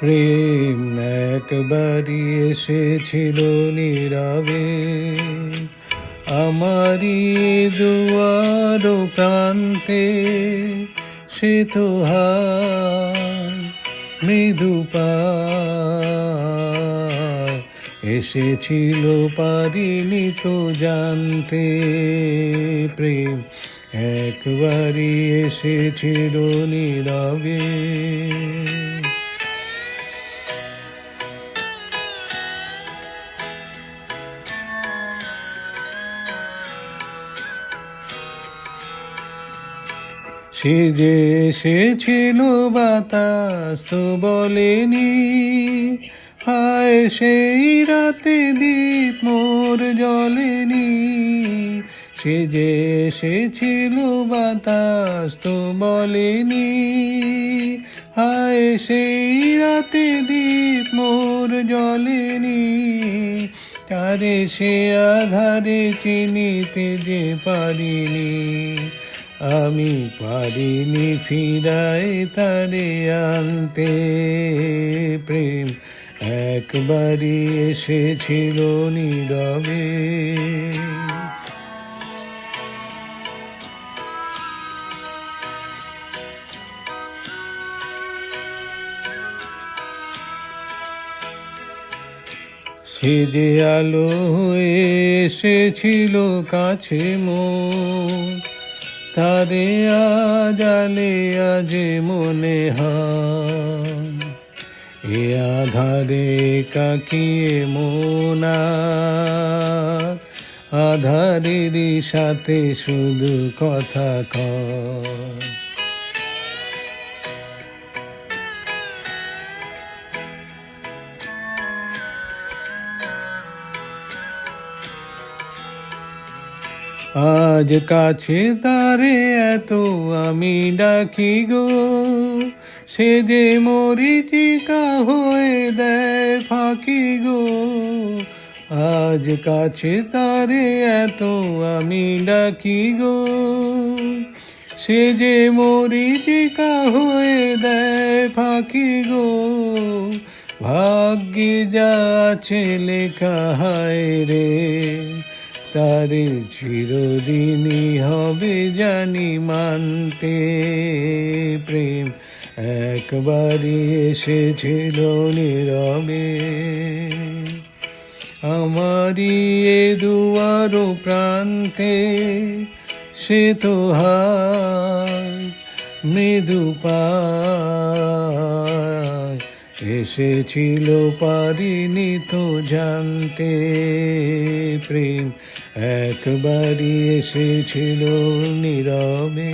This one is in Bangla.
প্রেম একবারই এসেছিল নীরবে। আমারই দুয়ার প্রান্তে সে তো মৃদু এসেছিল পারিনি তো জানতে, প্রেম একবারই এসেছিল নীরবে। সে যে এসেছিল বাতাস তো বলেনি। হায়, সেই রাতে দ্বীপ মোর জলেনি সে যে এসেছিল বাতাস তো বলেনি। হায়, সেই রাতে দ্বীপ মোর জলেনি তারে সে আধারে চিনিতে যে পারিনি। আমি পারিনি ফিরায় তারে আনতে। প্রেম একবারই এসেছিল নীরবে। সে যে আলো এসেছিল কাছে মোর তারে জালিয়া যে মনে এ আধারে কাকিয়ে মোনা। আধারের সাথে শুধু কথা কয়। আজ কাছে তারে এত আমি ডাকি গো। সে যে মরিচিকা হয়ে দেয় ফাঁকি গো। আজ কাছে তারে এত আমি ডাকি গো। সে যে মরিচিকা হয়ে দেয় ফাঁকি গো। ভাগ্যে যা আছে লেখা রে। তারে চিরদিনই হবে জানি মানতে প্রেম। একবারই এসেছিল নীরবে। আমারই এ দুয়ার প্রান্তে সে তো হায়, মৃদু পায়। এসেছিল পারিনি তো জানতে প্রেম। একবারই এসেছিল নীরবে।